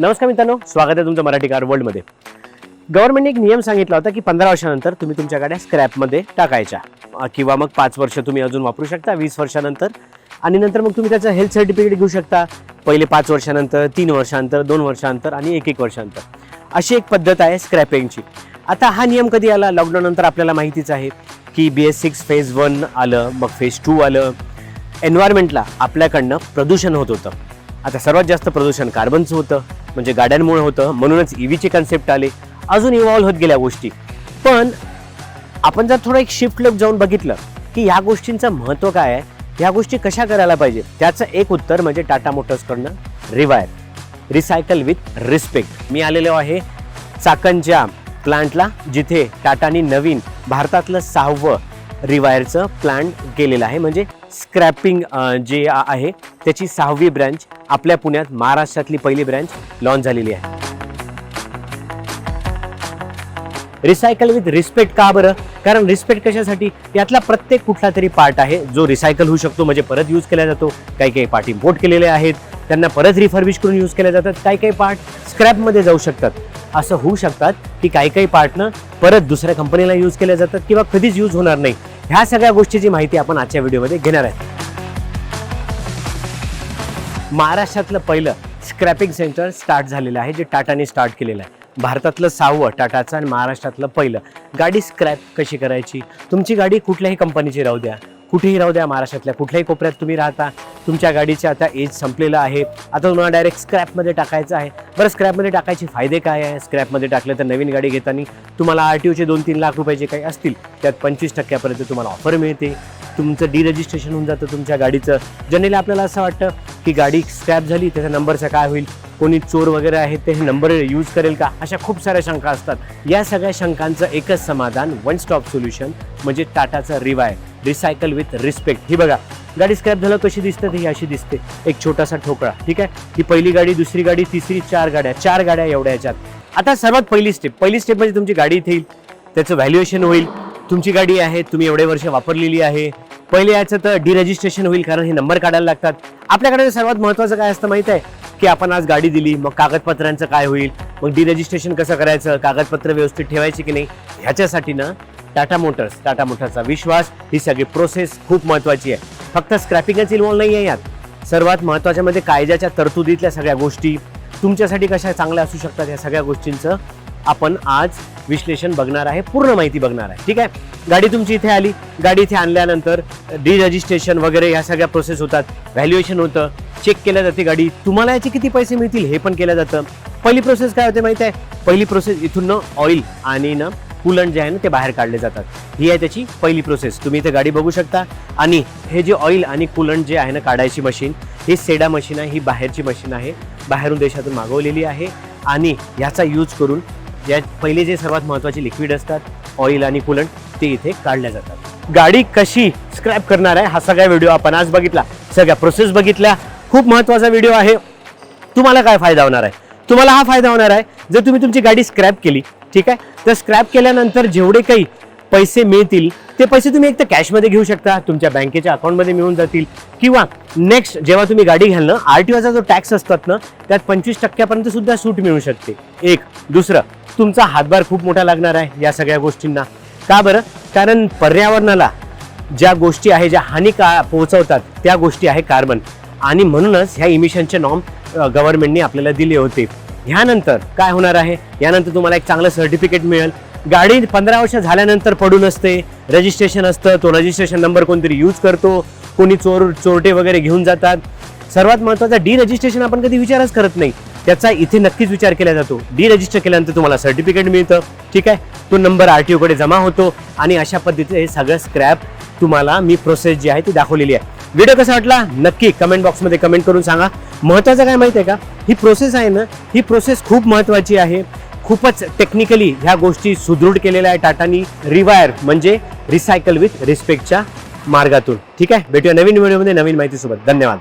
नमस्कार मित्रांनो स्वागत आहे तुमचं मराठी कार वर्ल्डमध्ये गव्हर्नमेंटने एक नियम सांगितला होता की पंधरा वर्षानंतर तुम्ही तुमच्या गाड्या स्क्रॅपमध्ये टाकायच्या. किंवा मग पाच वर्ष तुम्ही अजून वापरू शकता वीस वर्षानंतर. आणि नंतर मग तुम्ही त्याचं हेल्थ सर्टिफिकेट घेऊ शकता. पहिले पाच वर्षानंतर तीन वर्षानंतर दोन वर्षानंतर आणि एक एक वर्षानंतर. अशी एक पद्धत आहे स्क्रॅपिंगची आता हा नियम कधी आला? लॉकडाऊननंतर आपल्याला माहितीच आहे की B S six phase one आलं मग फेज टू आलं. एन्व्हायरमेंटला आपल्याकडनं प्रदूषण होत होतं. आता सर्वात जास्त प्रदूषण कार्बनचं होतं. म्हणजे गाड्यांमुळे होतं. म्हणूनच ईव्हीचे कन्सेप्ट आले. अजून इव्हॉल्व्ह होत गेल्या गोष्टी. पण आपण जर थोडं एक शिफ्ट लेफ्ट जाऊन बघितलं की ह्या गोष्टींचं महत्त्व काय आहे? ह्या गोष्टी कशा करायला पाहिजे? त्याचं एक उत्तर म्हणजे टाटा मोटर्सकडनं रिवायर रिसायकल विथ रिस्पेक्ट मी आलेलो आहे चाकणच्या प्लांटला जिथे टाटानी नवीन भारतातलं सहावं रिवायरचं प्लॅन केलेलं आहे. म्हणजे स्क्रॅपिंग जे आहे त्याची सहावी ब्रँच आपल्या पुण्यात महाराष्ट्रातली पहिली ब्रँच लॉन्च झालेली आहे. रिसायकल विथ रिस्पेक्ट का बरं? कारण रिस्पेक्ट कशासाठी? यातला प्रत्येक कुठला तरी पार्ट आहे जो रिसायकल होऊ शकतो. म्हणजे परत यूज केला जातो. काही काही पार्ट इम्पोर्ट केलेले आहेत. त्यांना परत रिफर्बिश करून यूज केल्या जातात. काही काही पार्ट स्क्रॅपमध्ये जाऊ शकतात. असं होऊ शकतात की काही काही पार्टनं परत दुसऱ्या कंपनीला यूज केल्या जातात किंवा कधीच यूज होणार नाही. ह्या सगळ्या गोष्टीची माहिती आपण आजच्या व्हिडिओमध्ये घेणार आहे. महाराष्ट्रातलं पहिलं स्क्रॅपिंग सेंटर स्टार्ट झालेलं आहे जे टाटाने स्टार्ट केलेलं आहे. भारतातलं सहावं टाटाचं आणि महाराष्ट्रातलं पहिलं. गाडी स्क्रॅप कशी करायची? तुमची गाडी कुठल्याही कंपनीची राहू द्या. कुठेही राहू द्या महाराष्ट्रातल्या कुठल्याही कोपऱ्यात तुम्ही राहता. तुमच्या गाडीचे आता एज संपलेलं आहे. आता तुम्हाला डायरेक्ट स्क्रॅपमध्ये टाकायचं आहे. बरं स्क्रॅपमध्ये टाकायचे फायदे काय आहे? स्क्रॅपमध्ये टाकलं तर नवीन गाडी घेताना तुम्हाला आर टी ओचे दोन तीन लाख रुपये जे काही असतील त्यात पंचवीस टक्क्यापर्यंत तुम्हाला ऑफर मिळते. तुमचं डिरजिस्ट्रेशन होऊन जातं तुमच्या गाडीचं. जनरली आपल्याला असं वाटतं की गाडी स्क्रॅप झाली त्याच्या नंबरचं काय होईल? कोणी चोर वगैरे आहेत ते हे नंबर यूज करेल का? अशा खूप साऱ्या शंका असतात. या सगळ्या शंकांचं एकच समाधान वन स्टॉप सोल्युशन म्हणजे टाटाचं रिवाय रिसायकल विथ रिस्पेक्ट ही बघा गाडी स्क्रॅप झालं कशी दिसते ती? अशी दिसते. एक छोटासा ठोकळा ठीक आहे? ही पहिली गाडी दुसरी गाडी तिसरी चार गाड्या. चार गाड्या एवढ्या याच्यात. आता सर्वात पहिली स्टेप पहिली स्टेप म्हणजे तुमची गाडी इथे येईल. त्याचं व्हॅल्युएशन होईल. तुमची गाडी आहे तुम्ही एवढे वर्ष वापरलेली आहे. पहिले याचं तर डिरजिस्ट्रेशन होईल कारण हे नंबर काढायला लागतात. आपल्याकडे सर्वात महत्त्वाचं काय असतं माहिती आहे? की आपण आज गाडी दिली मग कागदपत्रांचं काय होईल? मग डिरजिस्ट्रेशन कसं करायचं? कागदपत्र व्यवस्थित ठेवायची की नाही? ह्याच्यासाठी ना टाटा मोटर्स. टाटा मोटर्सचा विश्वास ही सगळी प्रोसेस खूप महत्त्वाची आहे. फक्त स्क्रॅपिंगच इन्व्हॉल्व नाही आहे यात. सर्वात महत्त्वाच्या म्हणजे कायद्याच्या तरतुदीतल्या सगळ्या गोष्टी. तुमच्यासाठी कशा चांगल्या असू शकतात या सगळ्या गोष्टींचं आपण आज विश्लेषण बघणार आहे पूर्ण माहिती बघणार आहे. ठीक आहे? गाडी तुमची इथे आली. गाडी इथे आणल्यानंतर डिरजिस्ट्रेशन वगैरे ह्या सगळ्या प्रोसेस होतात. व्हॅल्युएशन होतं. चेक केल्या जाते गाडी. तुम्हाला याचे किती पैसे मिळतील हे पण केलं जातं. पहिली प्रोसेस काय होते माहिती आहे? पहिली प्रोसेस इथून ना ऑइल आणि ना कूलंट जे आहे ना ते बाहेर काढले जातात. ही आहे त्याची पहिली प्रोसेस तुम्ही इथे गाडी बघू शकता. आणि हे जे ऑइल आणि कूलंट जे आहे ना काढायची मशीन ही सेडा मशीन आहे ही बाहेरची मशीन आहे. बाहेरून देशातून मागवलेली आहे. आणि ह्याचा यूज करून ज्या पहिले जे सर्वात महत्त्वाचे लिक्विड असतात ऑइल आणि कूलंट ते इथे काढल्या जातात. गाडी कशी स्क्रॅप करणार आहे हा सगळा व्हिडिओ आपण आज बघितला. सगळ्या प्रोसेस बघितल्या. खूप महत्त्वाचा व्हिडिओ आहे. तुम्हाला काय फायदा होणार आहे? तुम्हाला हा फायदा होणार आहे. जर तुम्ही तुमची गाडी स्क्रॅप केली ठीक आहे? तर स्क्रॅप केल्यानंतर जेवढे काही पैसे मिळतील ते पैसे तुम्ही एक तर कॅशमध्ये घेऊ शकता तुमच्या बँकेच्या अकाउंटमध्ये मिळून जातील. किंवा नेक्स्ट जेव्हा तुम्ही गाडी घ्याल ना आर टी ओचा जो टॅक्स असतात ना त्यात पंचवीस टक्क्यापर्यंत सुद्धा सूट मिळू शकते. एक. दुसरं तुमचा हातभार खूप मोठा लागणार आहे या सगळ्या गोष्टींना. का बरं? कारण पर्यावरणाला ज्या गोष्टी आहे ज्या हानी का पोहोचवतात त्या गोष्टी आहे कार्बन आणि म्हणूनच ह्या इमिशनचे नॉर्म गव्हर्नमेंटने आपल्याला दिले होते. ह्यानंतर काय होणार आहे? यानंतर तुम्हाला एक चांगलं सर्टिफिकेट मिळेल. गाडी पंधरा वर्ष झाल्यानंतर पडून असते. रजिस्ट्रेशन असतं. तो रजिस्ट्रेशन नंबर कोणतरी यूज करतो. कोणी चोर चोरटे वगैरे घेऊन जातात. सर्वात महत्त्वाचा डी रजिस्ट्रेशन आपण कधी विचारच करत नाही. त्याचा इथे नक्कीच विचार केला जातो. डी रजिस्टर केल्यानंतर तुम्हाला सर्टिफिकेट मिळतं. ठीक आहे? तो नंबर आर टी ओकडे जमा होतो आणि अशा पद्धतीचं हे सगळं स्क्रॅप तुम्हाला मी प्रोसेस जी आहे ती दाखवलेली आहे. व्हिडिओ कसा वाटला? नक्की कमेंट बॉक्समध्ये कमेंट करून सांगा. महत्त्वाचं काय माहिती आहे का? ही प्रोसेस आहे ना ही प्रोसेस खूप महत्त्वाची आहे. खूपच टेक्निकली ह्या गोष्टी सुदृढ केलेल्या आहे टाटानी रिवायर म्हणजे रिसायकल विथ रिस्पेक्टच्या मार्गातून. ठीक आहे? भेटूया नवीन व्हिडिओमध्ये नवीन माहितीसोबत. धन्यवाद.